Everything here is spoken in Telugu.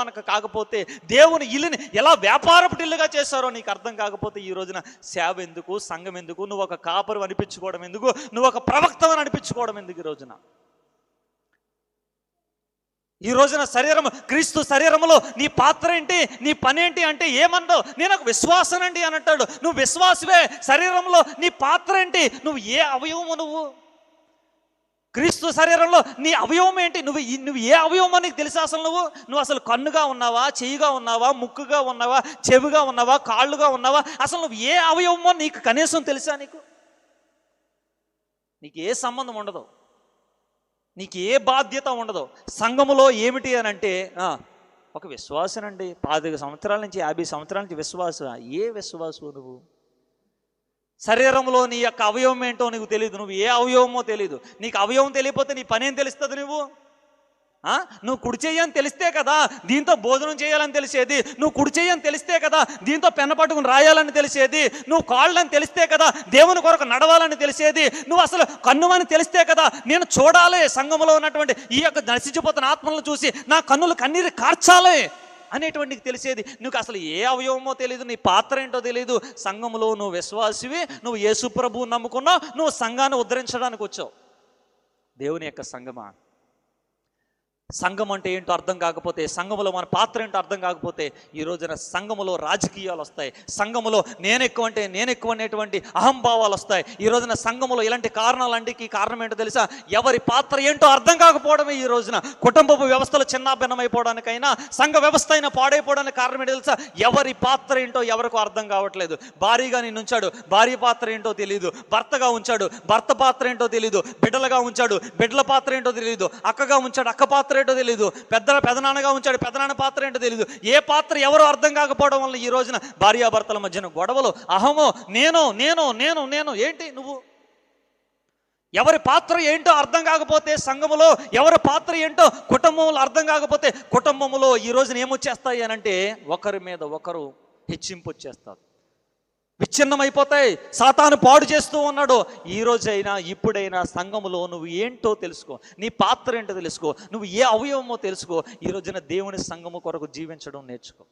మనకు కాకపోతే దేవుని ఇల్లుని ఎలా వ్యాపారపు ఇల్లుగా చేశారో నీకు అర్థం కాకపోతే ఈ రోజున సేవ ఎందుకు సంఘం ఎందుకు నువ్వు ఒక కాపరు అనిపించుకోవడం ఎందుకు నువ్వు ఒక ప్రవక్తవని అనిపించుకోవడం ఎందుకు ఈ రోజున? ఈ రోజున శరీరము క్రీస్తు శరీరములో నీ పాత్ర ఏంటి నీ పని ఏంటి అంటే ఏమన్నావు? నేను ఒక విశ్వాసనండి అని అంటాడు. నువ్వు విశ్వాసమే శరీరంలో నీ పాత్ర ఏంటి? నువ్వు ఏ అవయవము నువ్వు? క్రీస్తు శరీరంలో నీ అవయవం ఏంటి? నువ్వు ఈ- నువ్వు ఏ అవయవమో నీకు తెలుసా అసలు నువ్వు? నువ్వు అసలు కన్నుగా ఉన్నావా? చెయ్యిగా ఉన్నావా? ముక్కుగా ఉన్నావా? చెవిగా ఉన్నావా? కాళ్ళుగా ఉన్నావా? అసలు నువ్వు ఏ అవయవమో నీకు కనీసం తెలుసా నీకు? నీకు ఏ సంబంధం ఉండదు. నీకు ఏ బాధ్యత ఉండదు. సంఘములో ఏమిటి అని అంటే ఒక విశ్వాసనండి. పాతిక సంవత్సరాల నుంచి యాభై సంవత్సరాల నుంచి విశ్వాస. ఏ విశ్వాసం నువ్వు? శరీరంలో నీ యొక్క అవయవం ఏంటో నీకు తెలియదు నువ్వు ఏ అవయవమో తెలియదు నీకు అవయవం తెలియకపోతే నీ పని ఏం తెలుస్తుంది నువ్వు? నువ్వు కుడి చేయని తెలిస్తే కదా దీంతో భోజనం చేయాలని తెలిసేది. నువ్వు కుడి చేయని తెలిస్తే కదా దీంతో పెన్న పట్టుకుని రాయాలని తెలిసేది. నువ్వు కాళ్ళని తెలిస్తే కదా దేవుని కొరకు నడవాలని తెలిసేది. నువ్వు అసలు కన్నుమని తెలిస్తే కదా నేను చూడాలి సంఘంలో ఉన్నటువంటి ఈ యొక్క నశించిపోతున్న ఆత్మలను చూసి నా కన్నులు కన్నీరు కార్చాలి. అనేటువంటి నీకు తెలిసేది. నీకు అసలు ఏ అవయవమో తెలియదు నీ పాత్ర ఏంటో తెలియదు సంఘములో నువ్వు విశ్వాసివి నువ్వు యేసుప్రభువు నమ్ముకున్నావు నువ్వు సంఘాన్ని ఉద్ధరించడానికి వచ్చావు. దేవుని యొక్క సంఘమా? సంఘం అంటే ఏంటో అర్థం కాకపోతే సంఘములో మన పాత్ర ఏంటో అర్థం కాకపోతే ఈ రోజున సంఘములో రాజకీయాలు వస్తాయి. సంఘములో నేను ఎక్కువ అంటే నేను ఎక్కువ అనేటువంటి అహంభావాలు వస్తాయి. ఈ రోజున సంఘములో ఇలాంటి కారణాలంటికి కారణం ఏంటో తెలుసా? ఎవరి పాత్ర ఏంటో అర్థం కాకపోవడమే ఈ రోజున. కుటుంబపు వ్యవస్థలు చిన్నాభిన్నమైపోవడానికైనా సంఘ వ్యవస్థ అయినా పాడైపోవడానికి కారణం ఏంటో తెలుసా? ఎవరి పాత్ర ఏంటో ఎవరికో అర్థం కావట్లేదు. భారీగా నేను ఉంచాడు. భార్య పాత్ర ఏంటో తెలియదు భర్తగా ఉంచాడు. భర్త పాత్ర ఏంటో తెలియదు బిడ్డలుగా ఉంచాడు. బిడ్డల పాత్ర ఏంటో తెలియదు అక్కగా ఉంచాడు. అక్క పాత్ర పాత్ర ఏంటో తెలియదు పెద్ద పెదనాన్నగా ఉంచాడు. పెదనాన్న పాత్ర ఏంటో తెలియదు ఏ పాత్ర ఎవరు అర్థం కాకపోవడం వల్ల ఈ రోజున భార్యాభర్తల మధ్యన గొడవలు. అహమో నేను నేను నేను నేను ఏంటి నువ్వు? ఎవరి పాత్ర ఏంటో అర్థం కాకపోతే సంఘములో ఎవరి పాత్ర ఏంటో కుటుంబంలో అర్థం కాకపోతే కుటుంబంలో ఈ రోజున ఏమొచ్చేస్తాయి అని అంటే ఒకరి మీద ఒకరు హెచ్చింపు వచ్చేస్తారు విచ్ఛిన్నమైపోతాయి. సాతాను పాడు చేస్తూ ఉన్నాడు. ఈ రోజైనా ఇప్పుడైనా సంఘములో నువ్వు ఏంటో తెలుసుకో. నీ పాత్ర ఏంటో తెలుసుకో. నువ్వు ఏ అవయవమో తెలుసుకో. ఈ రోజున దేవుని సంఘము కొరకు జీవించడం నేర్చుకో.